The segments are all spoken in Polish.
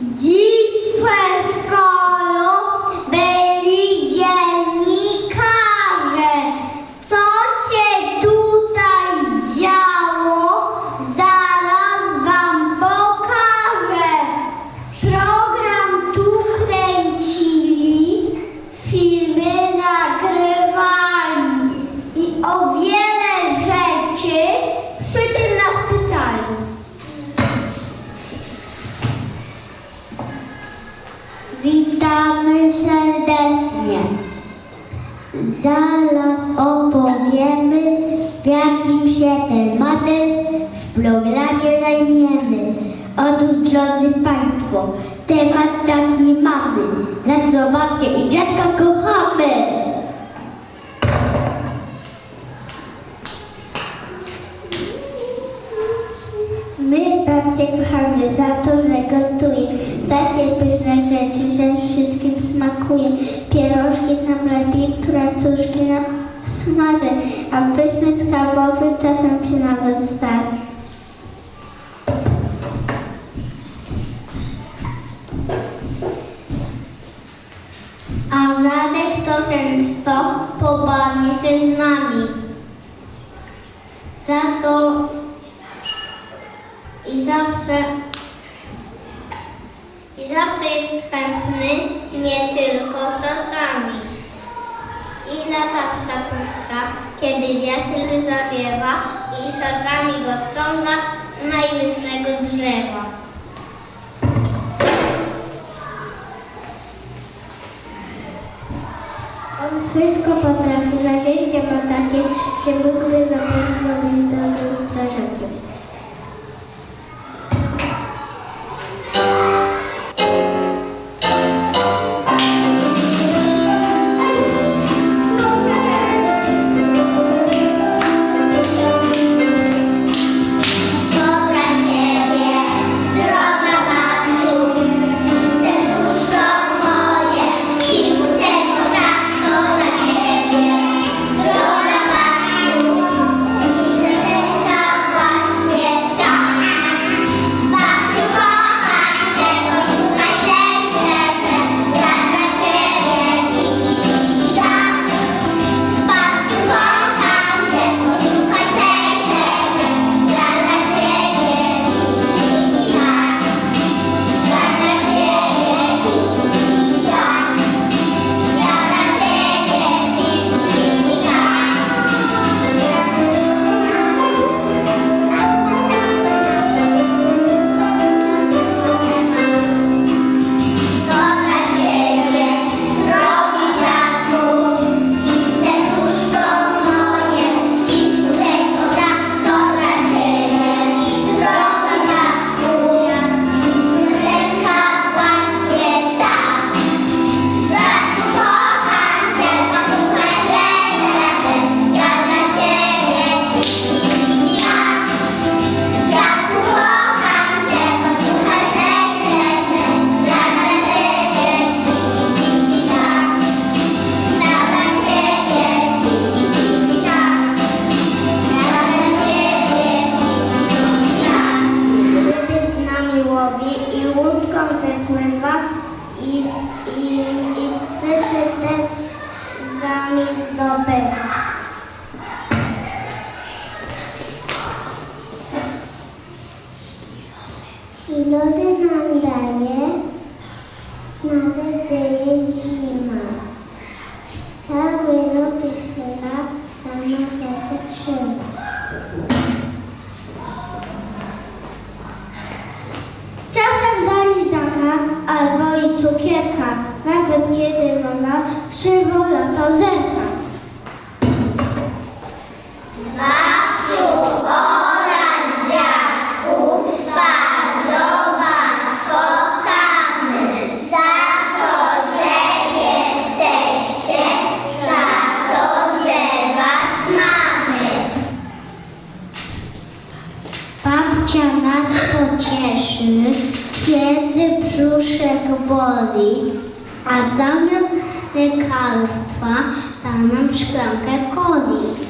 Діти! Zaraz opowiemy, jakim się tematem w programie zajmiemy. Otóż, drodzy Państwo, temat taki mamy, za co babcie i dziadka kochamy. Babcie kochamy za to, że gotuje takie pyszne rzeczy, że wszystkim smakuje. Pierożki nam lepiej, kracuszki nam smaży, a pyszny schabowy czasem się nawet zdarzy. A Żadek to często pobawi się z nami. Za to zawsze i zawsze jest chętny nie tylko czasami. I lata przepuszcza, kiedy wiatr zawiewa i czasami go ściąga z najwyższego drzewa. On wszystko potrafi, narzędzia ma takie, że ogóle na pewno lody nam daje, nawet gdy jest zima. Cały rok chwila sama serce trzyma. Czasem da lizaka albo i cukierka, nawet kiedy mama krzywo to zerka. Babciu oraz dziadku, bardzo was kochamy za to, że jesteście, za to, że was mamy. Babcia nas pocieszy, kiedy brzuszek boli, a zamiast lekarstwa da nam szklankę coli.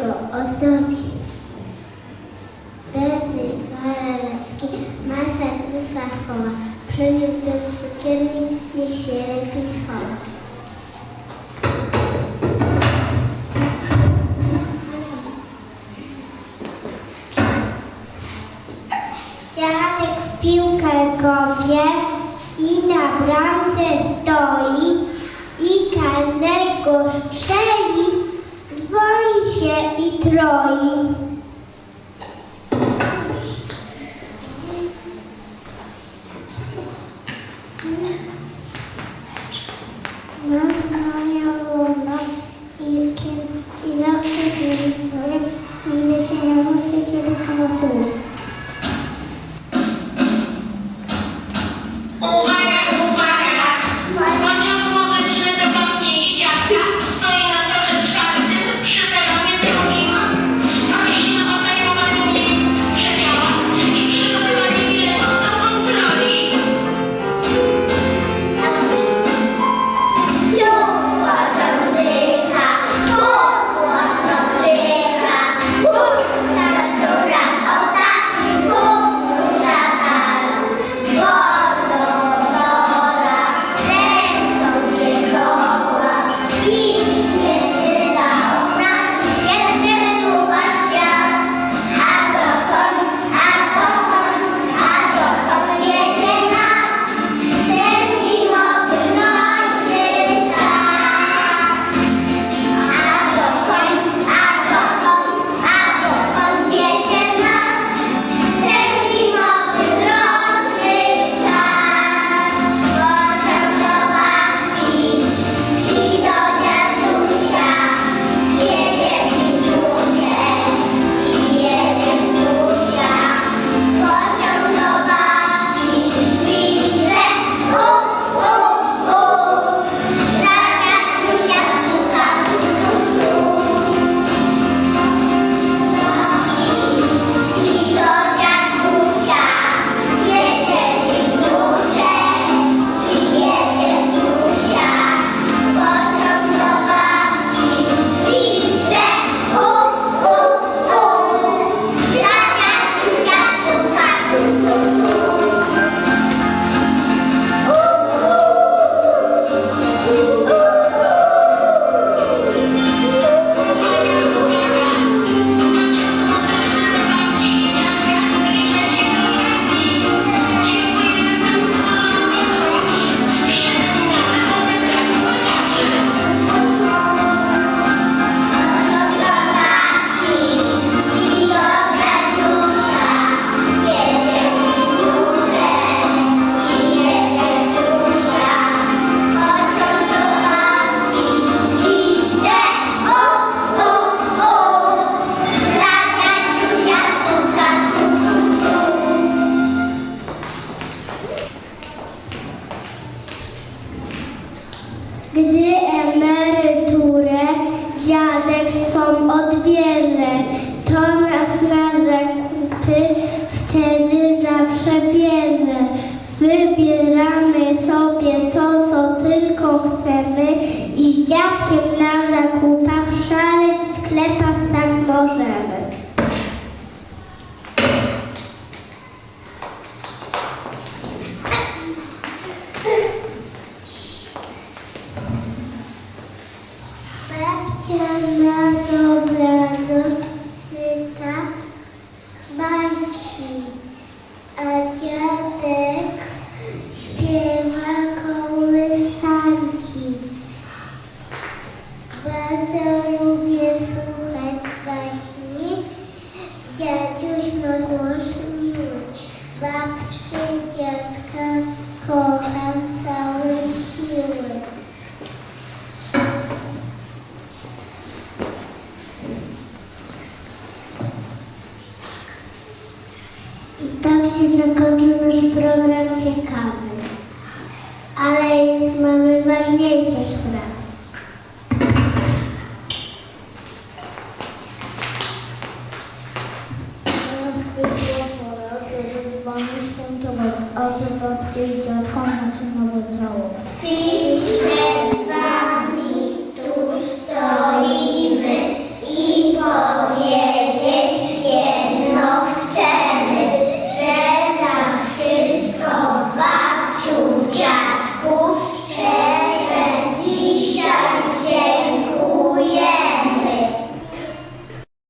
jego ozdobi. Bedny karalewki, masa wyslawkowa, przyniósł do cukierni, niech się ręki schowa. W piłkę kopie i na bramce stoi i karnego strzeli. troi. wybieramy sobie to, co tylko chcemy i z dziadkiem na zakupach szaleć w sklepach tak możemy. Babcia ciekawy, ale już mamy ważniejsze sprawy.